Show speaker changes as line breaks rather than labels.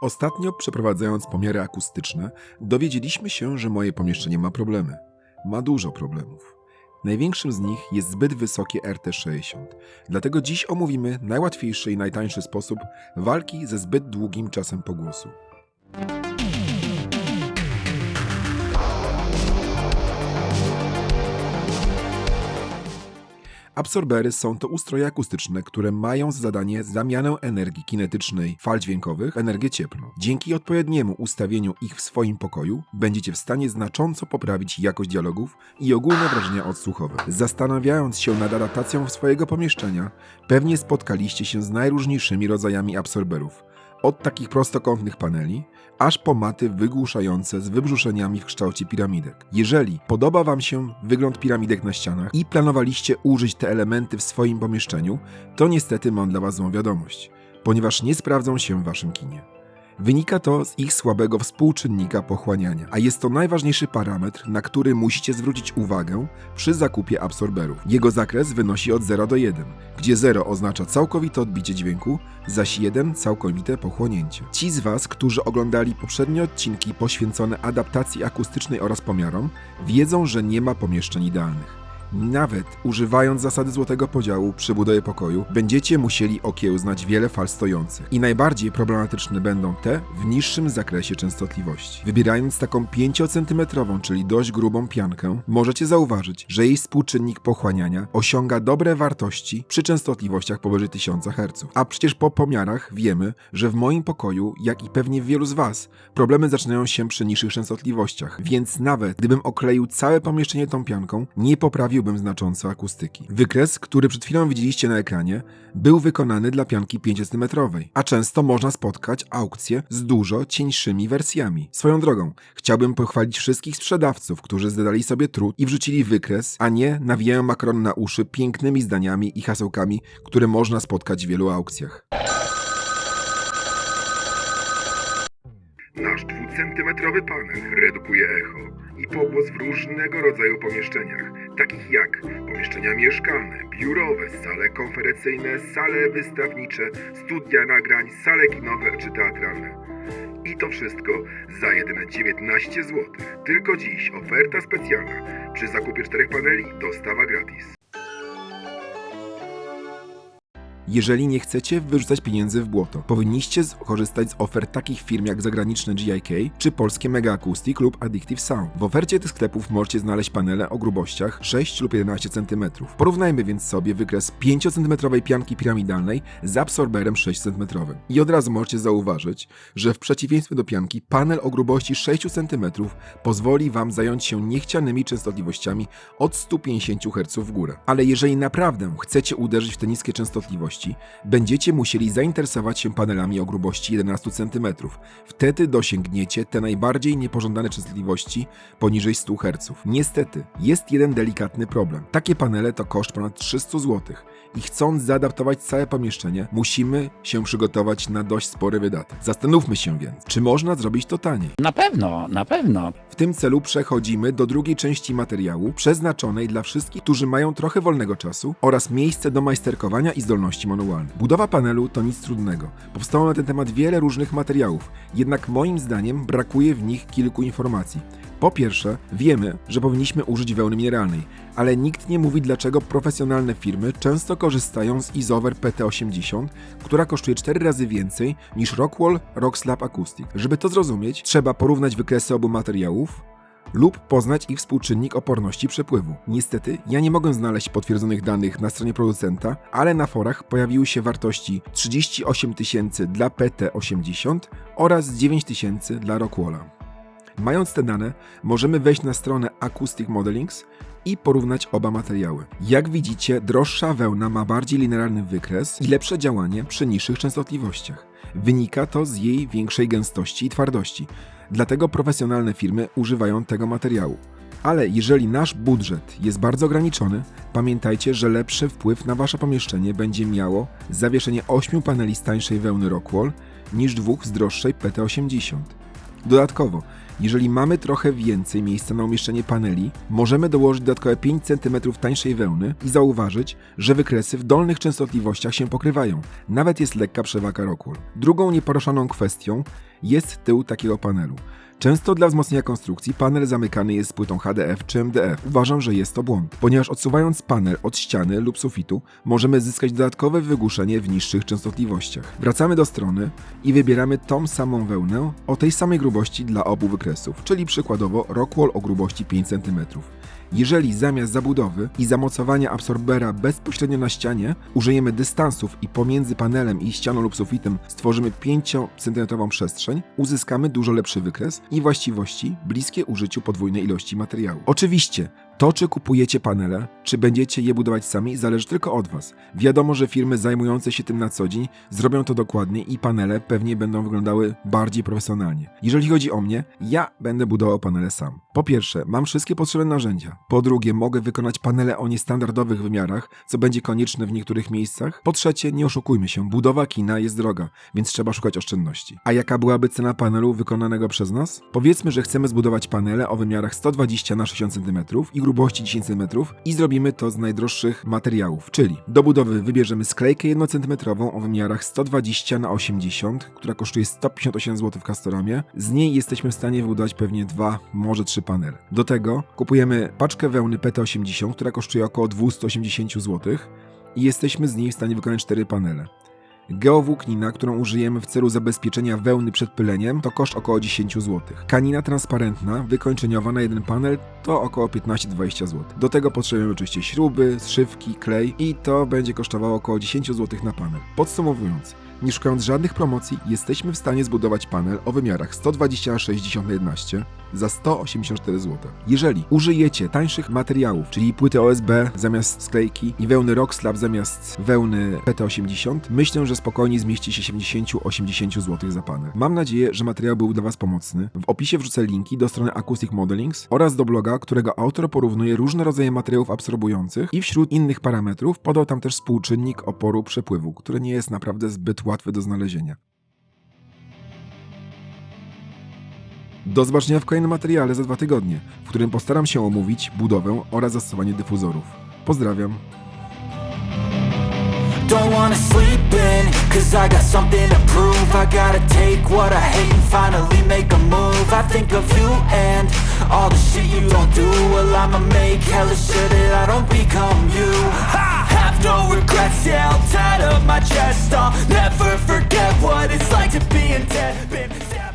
Ostatnio przeprowadzając pomiary akustyczne, dowiedzieliśmy się, że moje pomieszczenie ma problemy. Ma dużo problemów. Największym z nich jest zbyt wysokie RT60. Dlatego dziś omówimy najłatwiejszy i najtańszy sposób walki ze zbyt długim czasem pogłosu. Absorbery są to ustroje akustyczne, które mają za zadanie zamianę energii kinetycznej fal dźwiękowych w energię cieplną. Dzięki odpowiedniemu ustawieniu ich w swoim pokoju będziecie w stanie znacząco poprawić jakość dialogów i ogólne wrażenia odsłuchowe. Zastanawiając się nad adaptacją swojego pomieszczenia, pewnie spotkaliście się z najróżniejszymi rodzajami absorberów. Od takich prostokątnych paneli, aż po maty wygłuszające z wybrzuszeniami w kształcie piramidek. Jeżeli podoba Wam się wygląd piramidek na ścianach i planowaliście użyć te elementy w swoim pomieszczeniu, to niestety mam dla Was złą wiadomość, ponieważ nie sprawdzą się w Waszym kinie. Wynika to z ich słabego współczynnika pochłaniania, a jest to najważniejszy parametr, na który musicie zwrócić uwagę przy zakupie absorberów. Jego zakres wynosi od 0 do 1, gdzie 0 oznacza całkowite odbicie dźwięku, zaś 1 całkowite pochłonięcie. Ci z Was, którzy oglądali poprzednie odcinki poświęcone adaptacji akustycznej oraz pomiarom, wiedzą, że nie ma pomieszczeń idealnych. Nawet używając zasady złotego podziału przy budowie pokoju, będziecie musieli okiełznać wiele fal stojących. I najbardziej problematyczne będą te w niższym zakresie częstotliwości. Wybierając taką 5 cm, czyli dość grubą piankę, możecie zauważyć, że jej współczynnik pochłaniania osiąga dobre wartości przy częstotliwościach powyżej 1000 Hz. A przecież po pomiarach wiemy, że w moim pokoju, jak i pewnie w wielu z Was, problemy zaczynają się przy niższych częstotliwościach. Więc nawet gdybym okleił całe pomieszczenie tą pianką, nie poprawiłbym znacząco akustyki. Wykres, który przed chwilą widzieliście na ekranie, był wykonany dla pianki 5 cm, a często można spotkać aukcje z dużo cieńszymi wersjami. Swoją drogą, chciałbym pochwalić wszystkich sprzedawców, którzy zadali sobie trud i wrzucili wykres, a nie nawijają makaron na uszy pięknymi zdaniami i hasełkami, które można spotkać w wielu aukcjach.
Nasz dwucentymetrowy panel redukuje echo i pogłos w różnego rodzaju pomieszczeniach, takich jak pomieszczenia mieszkalne, biurowe, sale konferencyjne, sale wystawnicze, studia nagrań, sale kinowe czy teatralne. I to wszystko za jedyne 19 zł. Tylko dziś oferta specjalna. Przy zakupie czterech paneli dostawa gratis.
Jeżeli nie chcecie wyrzucać pieniędzy w błoto, powinniście korzystać z ofert takich firm jak zagraniczne GIK czy polskie Mega Acoustic lub Addictive Sound. W ofercie tych sklepów możecie znaleźć panele o grubościach 6 lub 11 cm. Porównajmy więc sobie wykres 5 cm pianki piramidalnej z absorberem 6 cm. I od razu możecie zauważyć, że w przeciwieństwie do pianki, panel o grubości 6 cm pozwoli Wam zająć się niechcianymi częstotliwościami od 150 Hz w górę. Ale jeżeli naprawdę chcecie uderzyć w te niskie częstotliwości, będziecie musieli zainteresować się panelami o grubości 11 cm. Wtedy dosięgniecie te najbardziej niepożądane częstotliwości poniżej 100 Hz. Niestety, jest jeden delikatny problem. Takie panele to koszt ponad 300 zł i chcąc zaadaptować całe pomieszczenie, musimy się przygotować na dość spory wydatek. Zastanówmy się więc, czy można zrobić to taniej.
Na pewno, na pewno.
W tym celu przechodzimy do drugiej części materiału, przeznaczonej dla wszystkich, którzy mają trochę wolnego czasu oraz miejsce do majsterkowania i zdolności manualnych. Budowa panelu to nic trudnego. Powstało na ten temat wiele różnych materiałów, jednak moim zdaniem brakuje w nich kilku informacji. Po pierwsze, wiemy, że powinniśmy użyć wełny mineralnej, ale nikt nie mówi dlaczego profesjonalne firmy często korzystają z Isover PT80, która kosztuje 4 razy więcej niż Rockwall Rock Slab Acoustic. Żeby to zrozumieć, trzeba porównać wykresy obu materiałów, lub poznać ich współczynnik oporności przepływu. Niestety, ja nie mogę znaleźć potwierdzonych danych na stronie producenta, ale na forach pojawiły się wartości 38 tysięcy dla PT80 oraz 9 tysięcy dla Rockwalla. Mając te dane, możemy wejść na stronę Acoustic Modelings i porównać oba materiały. Jak widzicie, droższa wełna ma bardziej linearny wykres i lepsze działanie przy niższych częstotliwościach. Wynika to z jej większej gęstości i twardości, dlatego profesjonalne firmy używają tego materiału. Ale jeżeli nasz budżet jest bardzo ograniczony, pamiętajcie, że lepszy wpływ na wasze pomieszczenie będzie miało zawieszenie 8 paneli z tańszej wełny Rockwall niż dwóch z droższej PT80. Dodatkowo, Jeżeli mamy trochę więcej miejsca na umieszczenie paneli, możemy dołożyć dodatkowe 5 cm tańszej wełny i zauważyć, że wykresy w dolnych częstotliwościach się pokrywają. Nawet jest lekka przewaga Rockwell. Drugą nieporuszoną kwestią jest tył takiego panelu. Często dla wzmocnienia konstrukcji panel zamykany jest płytą HDF czy MDF. Uważam, że jest to błąd, ponieważ odsuwając panel od ściany lub sufitu, możemy zyskać dodatkowe wygłuszenie w niższych częstotliwościach. Wracamy do strony i wybieramy tą samą wełnę o tej samej grubości dla obu wykresów, czyli przykładowo Rockwall o grubości 5 cm. Jeżeli zamiast zabudowy i zamocowania absorbera bezpośrednio na ścianie użyjemy dystansów i pomiędzy panelem i ścianą lub sufitem stworzymy 5 cm przestrzeń, uzyskamy dużo lepszy wykres i właściwości bliskie użyciu podwójnej ilości materiału. Oczywiście, to, czy kupujecie panele, czy będziecie je budować sami, zależy tylko od Was. Wiadomo, że firmy zajmujące się tym na co dzień zrobią to dokładnie i panele pewnie będą wyglądały bardziej profesjonalnie. Jeżeli chodzi o mnie, ja będę budował panele sam. Po pierwsze, mam wszystkie potrzebne narzędzia. Po drugie, mogę wykonać panele o niestandardowych wymiarach, co będzie konieczne w niektórych miejscach. Po trzecie, nie oszukujmy się, budowa kina jest droga, więc trzeba szukać oszczędności. A jaka byłaby cena panelu wykonanego przez nas? Powiedzmy, że chcemy zbudować panele o wymiarach 120 na 60 cm i grubości 10 cm i zrobimy to z najdroższych materiałów, czyli do budowy wybierzemy sklejkę 1 cm o wymiarach 120 na 80, która kosztuje 158 zł w Castoramie. Z niej jesteśmy w stanie wybudować pewnie dwa, może trzy panele. Do tego kupujemy paczkę wełny PT80, która kosztuje około 280 zł i jesteśmy z niej w stanie wykonać cztery panele. Geowłóknina, którą użyjemy w celu zabezpieczenia wełny przed pyleniem, to koszt około 10 zł. Kanina transparentna, wykończeniowa na jeden panel to około 15-20 zł. Do tego potrzebujemy oczywiście śruby, zszywki, klej i to będzie kosztowało około 10 zł na panel. Podsumowując, nie szukając żadnych promocji, jesteśmy w stanie zbudować panel o wymiarach 120 na 60 na 11 za 184 zł. Jeżeli użyjecie tańszych materiałów, czyli płyty OSB zamiast sklejki i wełny Rockslab zamiast wełny PT80, myślę, że spokojnie zmieści się 70-80 zł za panel. Mam nadzieję, że materiał był dla Was pomocny. W opisie wrzucę linki do strony Acoustic Modelings oraz do bloga, którego autor porównuje różne rodzaje materiałów absorbujących i wśród innych parametrów podał tam też współczynnik oporu przepływu, który nie jest naprawdę zbyt łatwy do znalezienia. Do zobaczenia w kolejnym materiale za dwa tygodnie, w którym postaram się omówić budowę oraz zastosowanie dyfuzorów. Pozdrawiam.
Don't wanna sleep in, cause I got something to prove. I gotta take what I hate and finally make a move. I think of you and all the shit you don't do. Well I'ma make hella sure that I don't become you. Have no regrets, yeah, I'll tie up my chest. I'll never forget what it's like to be in debt